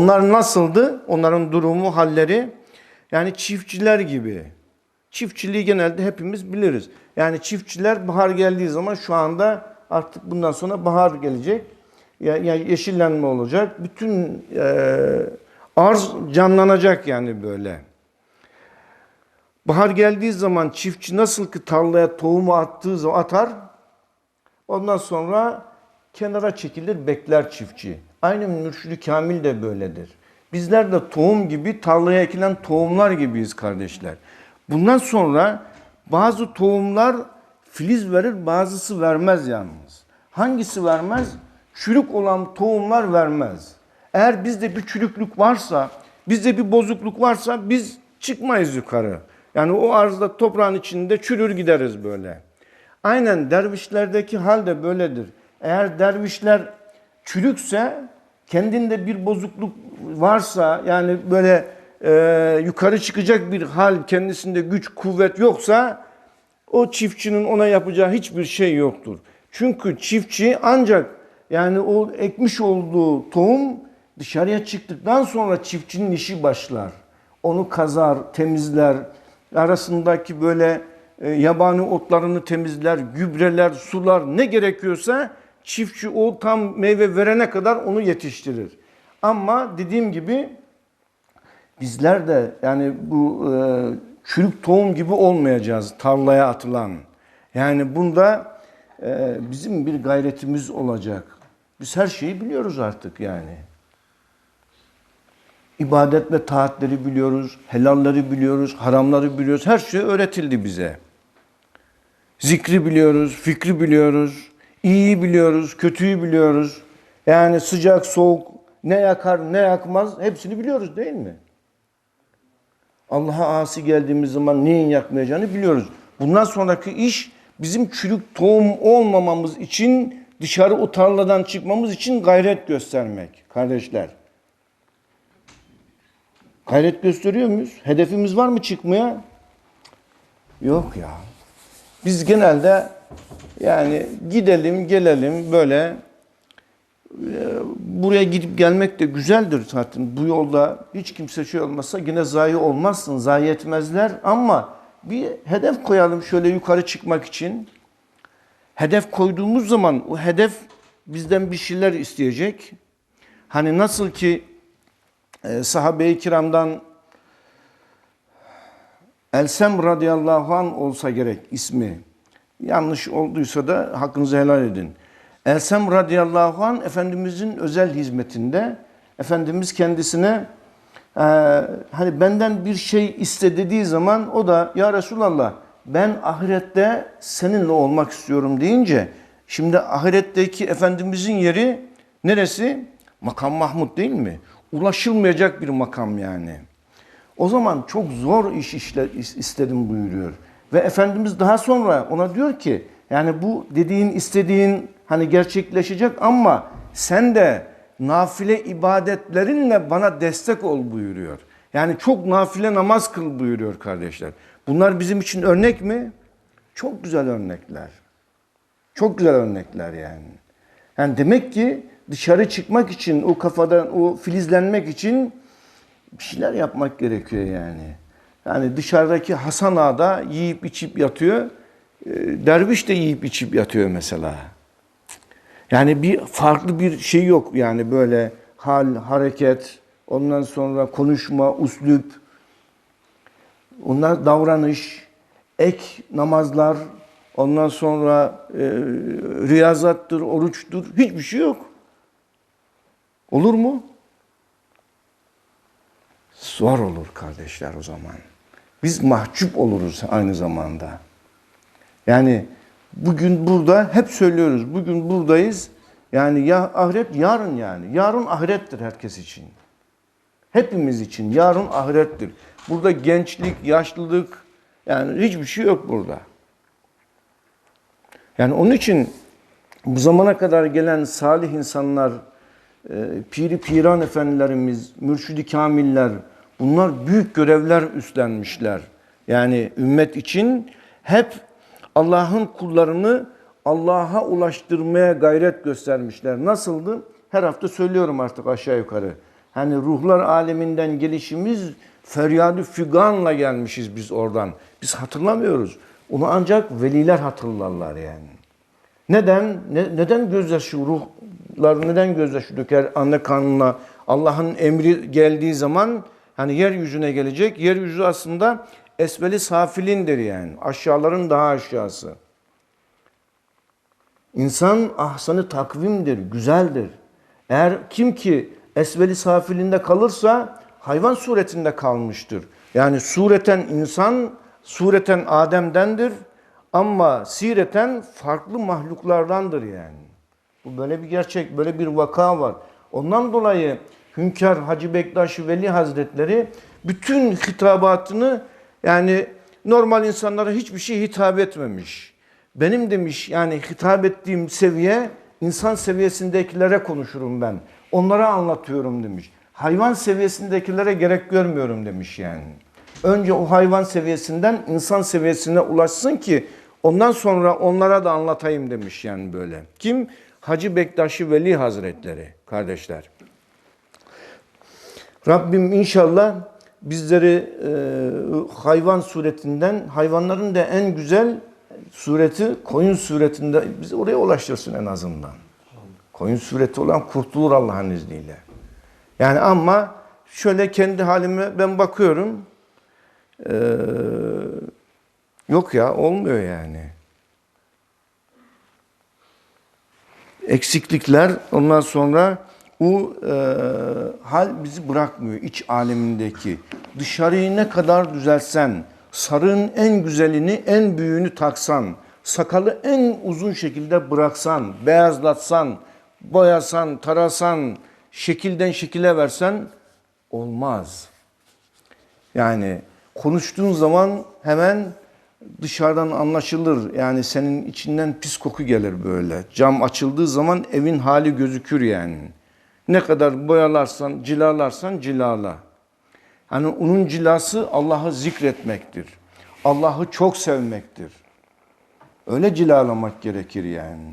Onlar nasıldı? Onların durumu, halleri yani çiftçiler gibi. Çiftçiliği genelde hepimiz biliriz. Yani çiftçiler bahar geldiği zaman şu anda artık bundan sonra bahar gelecek. Ya, ya yeşillenme olacak. Bütün e, arz canlanacak yani böyle. Bahar geldiği zaman çiftçi nasıl ki tarlaya tohumu attığı zaman atar. Ondan sonra kenara çekilir bekler çiftçi. Aynı mürşidi kamil de böyledir. Bizler de tohum gibi tarlaya ekilen tohumlar gibiyiz kardeşler. Bundan sonra bazı tohumlar filiz verir bazısı vermez yalnız. Hangisi vermez? Çürük olan tohumlar vermez. Eğer bizde bir çürüklük varsa, bizde bir bozukluk varsa biz çıkmayız yukarı. Yani o arzda toprağın içinde çürür gideriz böyle. Aynen dervişlerdeki hal de böyledir. Eğer dervişler çürükse, kendinde bir bozukluk varsa, yani böyle e, yukarı çıkacak bir hal, kendisinde güç, kuvvet yoksa, o çiftçinin ona yapacağı hiçbir şey yoktur. Çünkü çiftçi ancak yani o ekmiş olduğu tohum dışarıya çıktıktan sonra çiftçinin işi başlar. Onu kazar, temizler, arasındaki böyle e, yabani otlarını temizler, gübreler, sular ne gerekiyorsa çiftçi o tam meyve verene kadar onu yetiştirir. Ama dediğim gibi bizler de yani bu e, çürük tohum gibi olmayacağız tarlaya atılan. Yani bunda e, bizim bir gayretimiz olacak. Biz her şeyi biliyoruz artık yani. İbadet ve taatleri biliyoruz, helalleri biliyoruz, haramları biliyoruz. Her şey öğretildi bize. Zikri biliyoruz, fikri biliyoruz, iyiyi biliyoruz, kötüyü biliyoruz. Yani sıcak, soğuk, ne yakar, ne yakmaz hepsini biliyoruz değil mi? Allah'a asi geldiğimiz zaman neyin yakmayacağını biliyoruz. Bundan sonraki iş bizim çürük tohum olmamamız için dışarı o tarladan çıkmamız için gayret göstermek kardeşler. Gayret gösteriyor muyuz? Hedefimiz var mı çıkmaya? Yok ya. Biz genelde yani gidelim gelelim böyle e, buraya gidip gelmek de güzeldir zaten. Bu yolda hiç kimse şey olmasa yine zayi olmazsın, zayi etmezler ama bir hedef koyalım şöyle yukarı çıkmak için. Hedef koyduğumuz zaman o hedef bizden bir şeyler isteyecek. Hani nasıl ki e, sahabe-i kiramdan Elsem radıyallahu an olsa gerek ismi. Yanlış olduysa da hakkınızı helal edin. Elsem radıyallahu an Efendimizin özel hizmetinde Efendimiz kendisine e, hani benden bir şey iste dediği zaman o da ya Resulallah ben ahirette seninle olmak istiyorum deyince şimdi ahiretteki Efendimizin yeri neresi? Makam Mahmud değil mi? Ulaşılmayacak bir makam yani. O zaman çok zor iş işle, istedim buyuruyor. Ve Efendimiz daha sonra ona diyor ki yani bu dediğin istediğin hani gerçekleşecek ama sen de nafile ibadetlerinle bana destek ol buyuruyor. Yani çok nafile namaz kıl buyuruyor kardeşler. Bunlar bizim için örnek mi? Çok güzel örnekler. Çok güzel örnekler yani. Yani demek ki dışarı çıkmak için o kafadan o filizlenmek için bir şeyler yapmak gerekiyor yani. Yani dışarıdaki Hasan Ağa da yiyip içip yatıyor. E, derviş de yiyip içip yatıyor mesela. Yani bir farklı bir şey yok yani böyle hal, hareket, ondan sonra konuşma, uslup, onlar davranış, ek namazlar, ondan sonra e, riyazattır, oruçtur, hiçbir şey yok. Olur mu? Zor olur kardeşler o zaman. Biz mahcup oluruz aynı zamanda. Yani bugün burada hep söylüyoruz. Bugün buradayız. Yani ya ahiret yarın yani. Yarın ahirettir herkes için. Hepimiz için yarın ahirettir. Burada gençlik, yaşlılık yani hiçbir şey yok burada. Yani onun için bu zamana kadar gelen salih insanlar, e, piri piran efendilerimiz, mürşidi kamiller bunlar büyük görevler üstlenmişler. Yani ümmet için hep Allah'ın kullarını Allah'a ulaştırmaya gayret göstermişler. Nasıldı? Her hafta söylüyorum artık aşağı yukarı. Hani ruhlar aleminden gelişimiz feryadı füganla gelmişiz biz oradan. Biz hatırlamıyoruz. Onu ancak veliler hatırlarlar yani. Neden? Ne, neden gözyaşı ruhlar neden gözyaşı döker anne karnına? Allah'ın emri geldiği zaman hani yeryüzüne gelecek. Yeryüzü aslında esveli safilindir yani. Aşağıların daha aşağısı. İnsan ahsanı takvimdir, güzeldir. Eğer kim ki esveli safilinde kalırsa hayvan suretinde kalmıştır. Yani sureten insan, sureten Adem'dendir ama sireten farklı mahluklardandır yani. Bu böyle bir gerçek, böyle bir vaka var. Ondan dolayı Hünkar Hacı Bektaş Veli Hazretleri bütün hitabatını yani normal insanlara hiçbir şey hitap etmemiş. Benim demiş yani hitap ettiğim seviye insan seviyesindekilere konuşurum ben. Onlara anlatıyorum demiş. Hayvan seviyesindekilere gerek görmüyorum demiş yani. Önce o hayvan seviyesinden insan seviyesine ulaşsın ki ondan sonra onlara da anlatayım demiş yani böyle. Kim? Hacı Bektaşi Veli Hazretleri kardeşler. Rabbim inşallah bizleri e, hayvan suretinden, hayvanların da en güzel sureti koyun suretinde bizi oraya ulaştırsın en azından. Koyun sureti olan kurtulur Allah'ın izniyle. Yani ama şöyle kendi halime ben bakıyorum. e, yok ya olmuyor yani. eksiklikler ondan sonra o e, hal bizi bırakmıyor iç alemindeki. Dışarıyı ne kadar düzelsen, sarığın en güzelini, en büyüğünü taksan, sakalı en uzun şekilde bıraksan, beyazlatsan, boyasan, tarasan, şekilden şekile versen olmaz. Yani konuştuğun zaman hemen dışarıdan anlaşılır. Yani senin içinden pis koku gelir böyle. Cam açıldığı zaman evin hali gözükür yani. Ne kadar boyalarsan, cilalarsan cilala. Hani onun cilası Allah'ı zikretmektir. Allah'ı çok sevmektir. Öyle cilalamak gerekir yani.